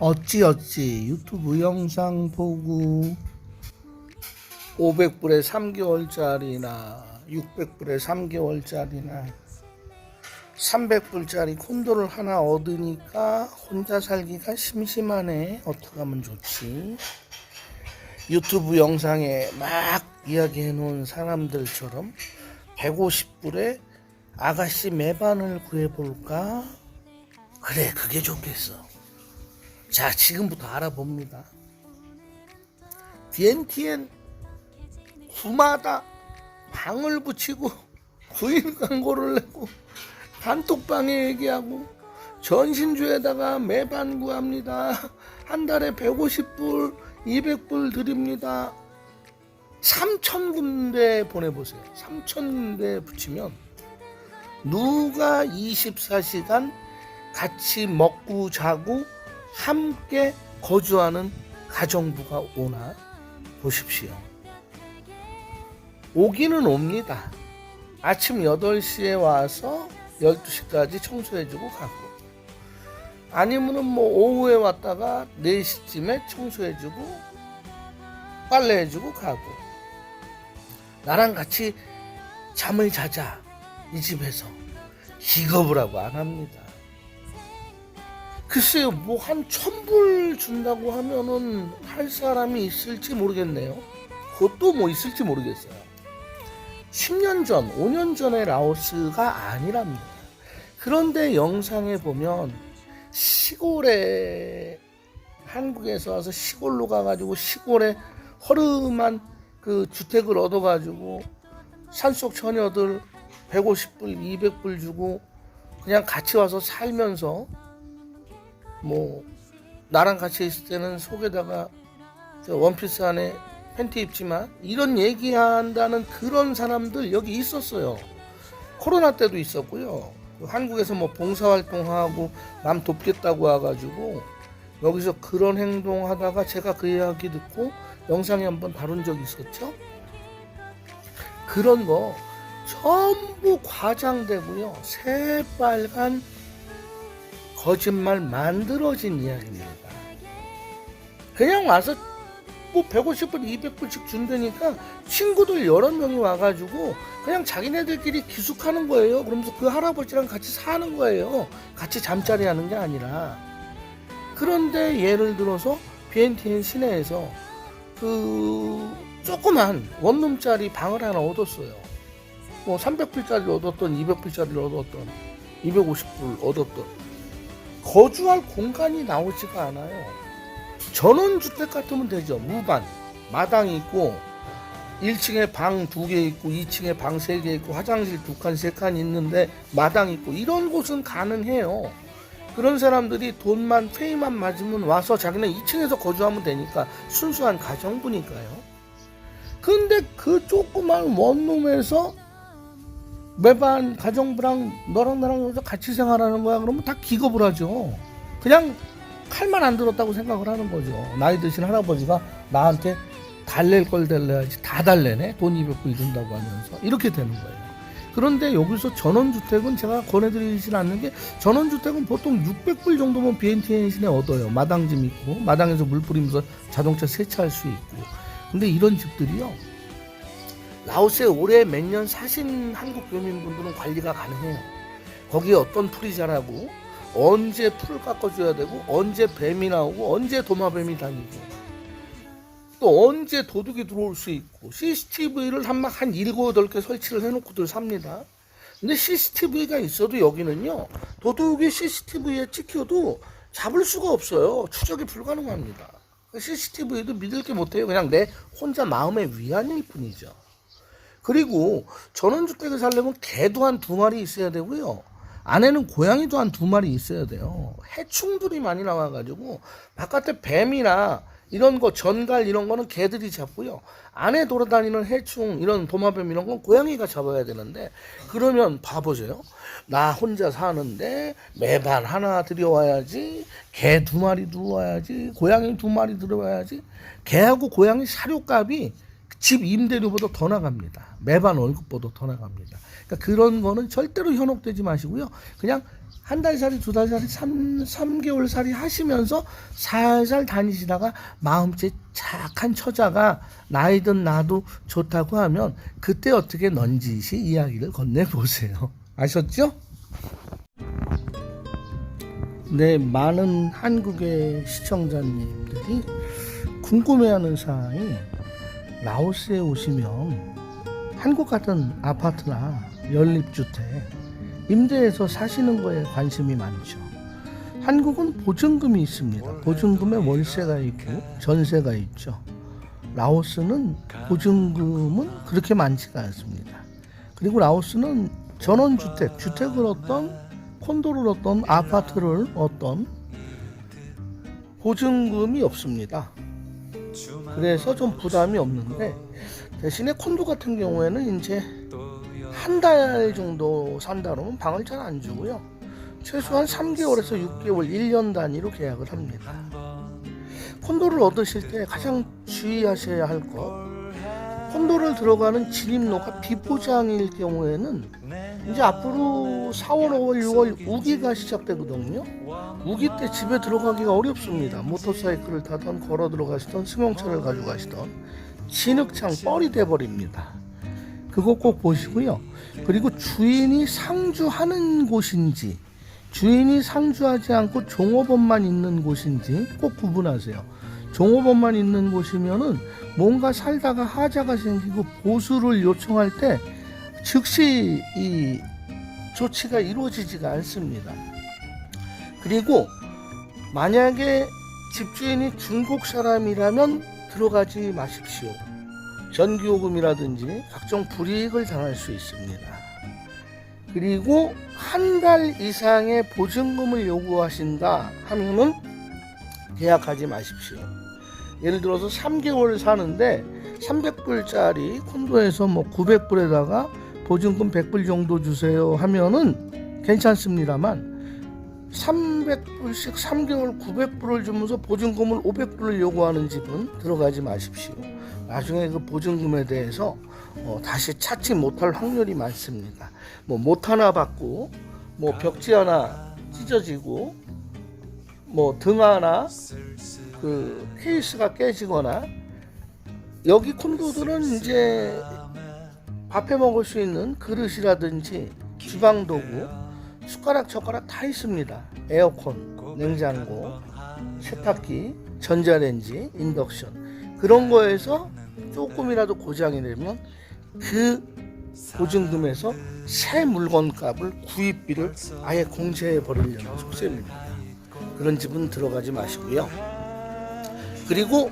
어찌어찌 유튜브 영상 보고 500불에 3개월짜리나 600불에 3개월짜리나 300불짜리 콘도를 하나 얻으니까 혼자 살기가 심심하네. 어떡하면 좋지? 유튜브 영상에 막 이야기해 놓은 사람들처럼 150불에 아가씨 매반을 구해볼까? 그래, 그게 좋겠어. 자, 지금부터 알아봅니다. DNTN 구마다 방을 붙이고 구인 광고를 내고 단톡방에 얘기하고 전신주에다가 매반 구합니다. 한 달에 150불, 200불 드립니다. 3천 군데 보내보세요. 3천 군데 붙이면 누가 24시간 같이 먹고 자고 함께 거주하는 가정부가 오나 보십시오. 오기는 옵니다. 아침 8시에 와서 12시까지 청소해주고 가고 아니면은 뭐 오후에 왔다가 4시쯤에 청소해주고 빨래해주고 가고 나랑 같이 잠을 자자 이 집에서 기겁을 하고 안 합니다. 글쎄요 뭐 한 천불 준다고 하면은 할 사람이 있을지 모르겠네요. 그것도 뭐 있을지 모르겠어요. 10년 전, 5년 전의 라오스가 아니랍니다. 그런데 영상에 보면 시골에 한국에서 와서 시골로 가가지고 시골에 허름한 그 주택을 얻어가지고 산속 처녀들 150불, 200불 주고 그냥 같이 와서 살면서 뭐 나랑 같이 있을 때는 속에다가 저 원피스 안에 팬티 입지만 이런 얘기한다는 그런 사람들 여기 있었어요. 코로나 때도 있었고요. 한국에서 뭐 봉사활동하고 남 돕겠다고 와가지고 여기서 그런 행동하다가 제가 그 이야기 듣고 영상에 한번 다룬 적이 있었죠. 그런 거 전부 과장되고요. 새빨간 거짓말 만들어진 이야기입니다. 그냥 와서 뭐 150불, 200불씩 준다니까 친구들 여러 명이 와가지고 그냥 자기네들끼리 기숙하는 거예요. 그러면서 그 할아버지랑 같이 사는 거예요. 같이 잠자리 하는 게 아니라. 그런데 예를 들어서 BNTN 시내에서 그 조그만 원룸짜리 방을 하나 얻었어요. 뭐 300불짜리 얻었던, 200불짜리를 얻었던, 250불 얻었던. 거주할 공간이 나오지가 않아요. 전원주택 같으면 되죠. 무반. 마당이 있고, 1층에 방 두 개 있고, 2층에 방 세 개 있고, 화장실 두 칸, 세 칸 있는데, 마당 있고, 이런 곳은 가능해요. 그런 사람들이 돈만, 페이만 맞으면 와서 자기는 2층에서 거주하면 되니까, 순수한 가정부니까요. 근데 그 조그만 원룸에서 매반 가정부랑 너랑 나랑 여기서 같이 생활하는 거야. 그러면 다 기겁을 하죠. 그냥 칼만 안 들었다고 생각을 하는 거죠. 나이 드신 할아버지가 나한테 달랠 걸 달래야지 다 달래네. 돈 200불 준다고 하면서. 이렇게 되는 거예요. 그런데 여기서 전원주택은 제가 권해드리진 않는 게 전원주택은 보통 600불 정도면 BNTN 시내 얻어요. 마당짐 있고 마당에서 물 뿌리면서 자동차 세차할 수 있고. 근데 이런 집들이요. 라오스에 올해 몇년 사신 한국 교민분들은 관리가 가능해요. 거기에 어떤 풀이 자라고 언제 풀을 깎아줘야 되고 언제 뱀이 나오고 언제 도마뱀이 다니고 또 언제 도둑이 들어올 수 있고 CCTV를 한막 한 일곱 여덟 개 설치를 해놓고들 삽니다. 근데 CCTV가 있어도 여기는요 도둑이 CCTV에 찍혀도 잡을 수가 없어요. 추적이 불가능합니다. CCTV도 믿을 게 못해요. 그냥 내 혼자 마음의 위안일 뿐이죠. 그리고 전원주택에 살려면 개도 한 두 마리 있어야 되고요. 안에는 고양이도 한 두 마리 있어야 돼요. 해충들이 많이 나와가지고 바깥에 뱀이나 이런 거 전갈 이런 거는 개들이 잡고요. 안에 돌아다니는 해충 이런 도마뱀 이런 건 고양이가 잡아야 되는데 그러면 봐보세요. 나 혼자 사는데 매반 하나 들여와야지 개 두 마리 들어와야지 고양이 두 마리 들어와야지 개하고 고양이 사료값이 집 임대료보다 더 나갑니다. 매반 월급보다 더 나갑니다. 그러니까 그런 거는 절대로 현혹되지 마시고요. 그냥 한 달 살이, 두 달 살이, 삼, 삼개월 살이 하시면서 살살 다니시다가 마음째 착한 처자가 나이든 나도 좋다고 하면 그때 어떻게 넌지시 이야기를 건네보세요. 아셨죠? 네, 많은 한국의 시청자님들이 궁금해하는 사항이 라오스에 오시면 한국 같은 아파트나 연립주택 임대해서 사시는 거에 관심이 많죠. 한국은 보증금이 있습니다. 보증금에 월세가 있고 전세가 있죠. 라오스는 보증금은 그렇게 많지가 않습니다. 그리고 라오스는 전원주택, 주택을 얻던 콘도를 얻던 아파트를 얻던 보증금이 없습니다. 그래서 좀 부담이 없는데 대신에 콘도 같은 경우에는 이제 한 달 정도 산다 그러면 방을 잘 안 주고요. 최소한 3개월에서 6개월, 1년 단위로 계약을 합니다. 콘도를 얻으실 때 가장 주의하셔야 할 것. 콘도를 들어가는 진입로가 비포장일 경우에는 이제 앞으로 4월, 5월, 6월 우기가 시작되거든요. 우기 때 집에 들어가기가 어렵습니다. 모터사이클을 타던 걸어 들어가시던 승용차를 가지고 가시던 진흙창 뻘이 돼버립니다. 그거 꼭 보시고요. 그리고 주인이 상주하는 곳인지 주인이 상주하지 않고 종업원만 있는 곳인지 꼭 구분하세요. 종업원만 있는 곳이면은 뭔가 살다가 하자가 생기고 보수를 요청할 때 즉시 이 조치가 이루어지지가 않습니다. 그리고 만약에 집주인이 중국 사람이라면 들어가지 마십시오. 전기요금이라든지 각종 불이익을 당할 수 있습니다. 그리고 한 달 이상의 보증금을 요구하신다 하면은 계약하지 마십시오. 예를 들어서 3개월 사는데 300불짜리 콘도에서 뭐 900불에다가 보증금 100불 정도 주세요 하면은 괜찮습니다만 300불씩 3개월 900불을 주면서 보증금을 500불을 요구하는 집은 들어가지 마십시오. 나중에 그 보증금에 대해서 어, 다시 찾지 못할 확률이 많습니다. 뭐 못 하나 받고 뭐 벽지 하나 찢어지고 뭐 등 하나 그 케이스가 깨지거나 여기 콘도들은 이제 밥해 먹을 수 있는 그릇이라든지 주방 도구, 숟가락, 젓가락 다 있습니다. 에어컨, 냉장고, 세탁기, 전자레인지, 인덕션 그런 거에서 조금이라도 고장이 되면 그 보증금에서 새 물건 값을 구입비를 아예 공제해 버리려는 속셈입니다. 그런 집은 들어가지 마시고요. 그리고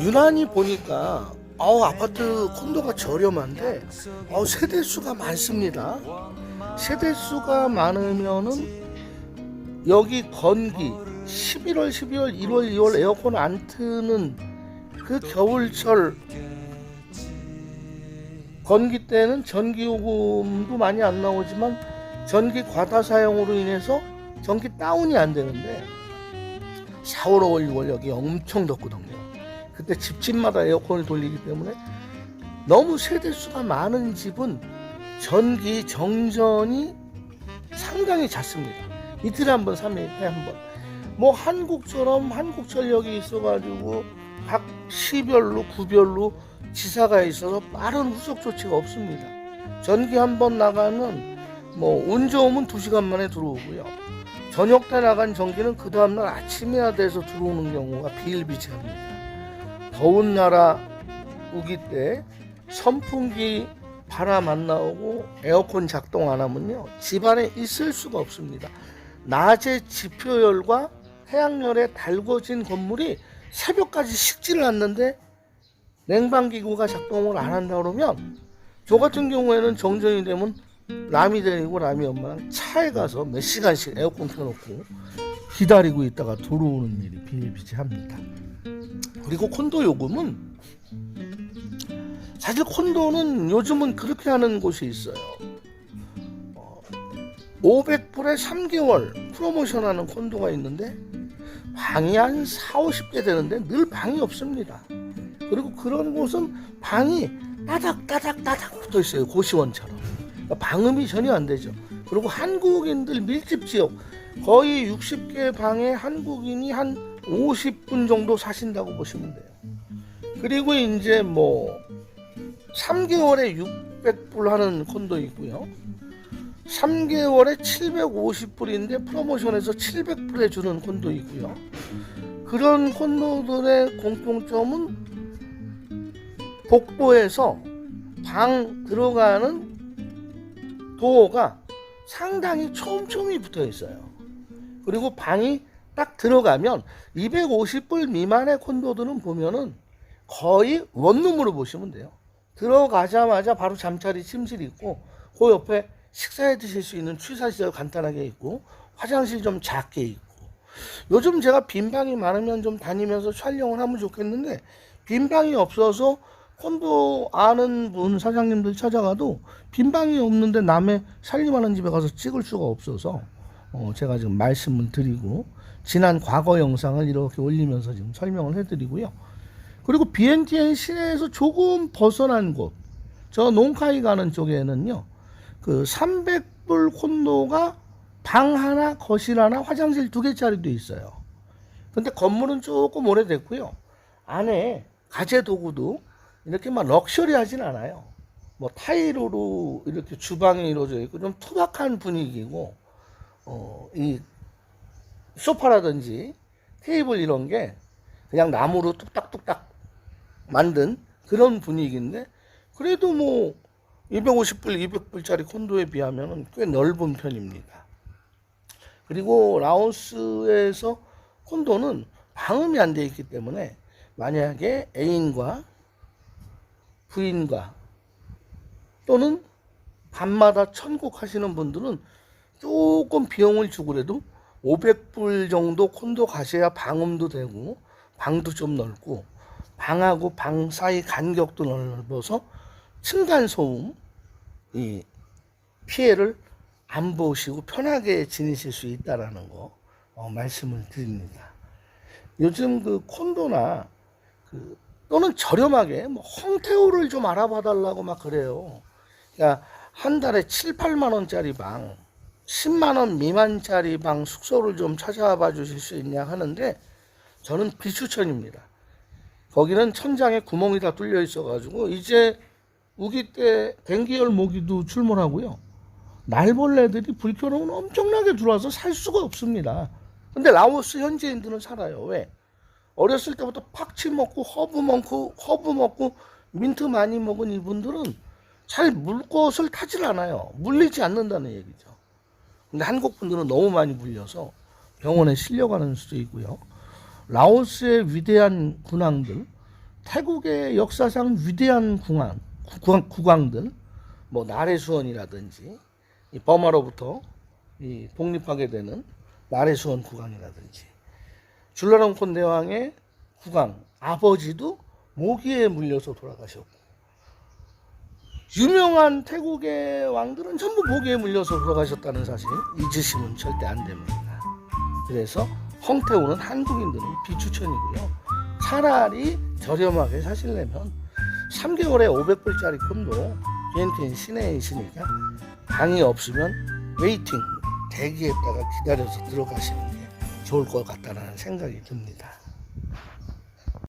유난히 보니까 아우 아파트 콘도가 저렴한데 아우 세대 수가 많습니다. 세대 수가 많으면은 여기 건기 11월, 12월, 1월, 2월 에어컨 안 트는 그 겨울철 건기 때는 전기 요금도 많이 안 나오지만 전기 과다 사용으로 인해서 전기 다운이 안 되는데 4월, 5월, 6월 여기 엄청 덥거든요. 그때 집집마다 에어컨을 돌리기 때문에 너무 세대수가 많은 집은 전기 정전이 상당히 잦습니다. 이틀에 한 번, 3일에 한 번. 뭐 한국처럼 한국전력이 있어가지고 각 시별로 구별로 지사가 있어서 빠른 후속 조치가 없습니다. 전기 한 번 나가면 뭐 운 좋으면 2시간 만에 들어오고요. 저녁 때 나간 전기는 그 다음날 아침에야 돼서 들어오는 경우가 비일비재합니다. 더운 나라 우기 때 선풍기 바람 안 나오고 에어컨 작동 안 하면요 집안에 있을 수가 없습니다. 낮에 지표열과 태양열에 달궈진 건물이 새벽까지 식지를 않는데 냉방기구가 작동을 안 한다 그러면 저 같은 경우에는 정전이 되면 남이 데리고 남이 엄마랑 차에 가서 몇 시간씩 에어컨 켜놓고 기다리고 있다가 들어오는 일이 비일비재합니다. 그리고 콘도 요금은 사실 콘도는 요즘은 그렇게 하는 곳이 있어요. 어, 500불에 3개월 프로모션 하는 콘도가 있는데 방이 한 4, 50개 되는데 늘 방이 없습니다. 그리고 그런 곳은 방이 따닥따닥따닥 붙어 있어요. 고시원처럼. 그러니까 방음이 전혀 안 되죠. 그리고 한국인들 밀집 지역 거의 60개 방에 한국인이 한 50분 정도 사신다고 보시면 돼요. 그리고 이제 뭐 3개월에 600불 하는 콘도 있고요. 3개월에 750불인데 프로모션에서 700불에 주는 콘도 있고요. 그런 콘도들의 공통점은 복도에서 방 들어가는 도어가 상당히 촘촘히 붙어 있어요. 그리고 방이 딱 들어가면 250불 미만의 콘도들은 보면은 거의 원룸으로 보시면 돼요. 들어가자마자 바로 잠자리 침실이 있고 그 옆에 식사해 드실 수 있는 취사시설 간단하게 있고 화장실 좀 작게 있고 요즘 제가 빈 방이 많으면 좀 다니면서 촬영을 하면 좋겠는데 빈 방이 없어서 콘도 아는 분 사장님들 찾아가도 빈 방이 없는데 남의 살림하는 집에 가서 찍을 수가 없어서 어 제가 지금 말씀을 드리고 지난 과거 영상을 이렇게 올리면서 지금 설명을 해드리고요. 그리고 BNTN 시내에서 조금 벗어난 곳, 저 농카이 가는 쪽에는요, 그 300불 콘도가 방 하나, 거실 하나, 화장실 두 개짜리도 있어요. 근데 건물은 조금 오래됐고요. 안에 가재 도구도 이렇게 막 럭셔리하진 않아요. 뭐 타일로 이렇게 주방이 이루어져 있고 좀 투박한 분위기고, 어, 이 소파라든지 테이블 이런 게 그냥 나무로 뚝딱뚝딱 만든 그런 분위기인데 그래도 뭐 250불, 200불짜리 콘도에 비하면 꽤 넓은 편입니다. 그리고 라오스에서 콘도는 방음이 안 돼 있기 때문에 만약에 애인과 부인과 또는 밤마다 천국 하시는 분들은 조금 비용을 주고라도 500불 정도 콘도 가셔야 방음도 되고 방도 좀 넓고 방하고 방 사이 간격도 넓어서 층간 소음 이 피해를 안 보시고 편하게 지내실 수 있다라는 거 어, 말씀을 드립니다. 요즘 그 콘도나 그 또는 저렴하게 뭐 홍태호를 좀 알아봐 달라고 막 그래요. 그러니까 한 달에 7, 8만 원짜리 방, 10만 원 미만짜리 방 숙소를 좀 찾아봐 주실 수 있냐 하는데 저는 비추천입니다. 거기는 천장에 구멍이 다 뚫려 있어 가지고 이제 우기 때 댕기열 모기도 출몰하고요. 날벌레들이 불켜놓으면 엄청나게 들어와서 살 수가 없습니다. 근데 라오스 현지인들은 살아요. 왜? 어렸을 때부터 팍치 먹고 허브 먹고 허브 먹고 민트 많이 먹은 이분들은 잘 물것을 타질 않아요. 물리지 않는다는 얘기죠. 근데 한국 분들은 너무 많이 물려서 병원에 실려가는 수도 있고요. 라오스의 위대한 군왕들, 태국의 역사상 위대한 궁왕, 구강, 국왕들, 뭐 나래수원이라든지 이 버마로부터 이 독립하게 되는 나래수원 국왕이라든지 줄라롱콘 대왕의 국왕 아버지도 모기에 물려서 돌아가셨고 유명한 태국의 왕들은 전부 모기에 물려서 돌아가셨다는 사실 잊으시면 절대 안 됩니다. 그래서 홍태우는 한국인들은 비추천이고요. 차라리 저렴하게 사시려면 3개월에 500불짜리 콘도 BNTN 시내에 있으니까 방이 없으면 웨이팅 대기에다가 기다려서 들어가시는 게 좋을 것 같다는 생각이 듭니다.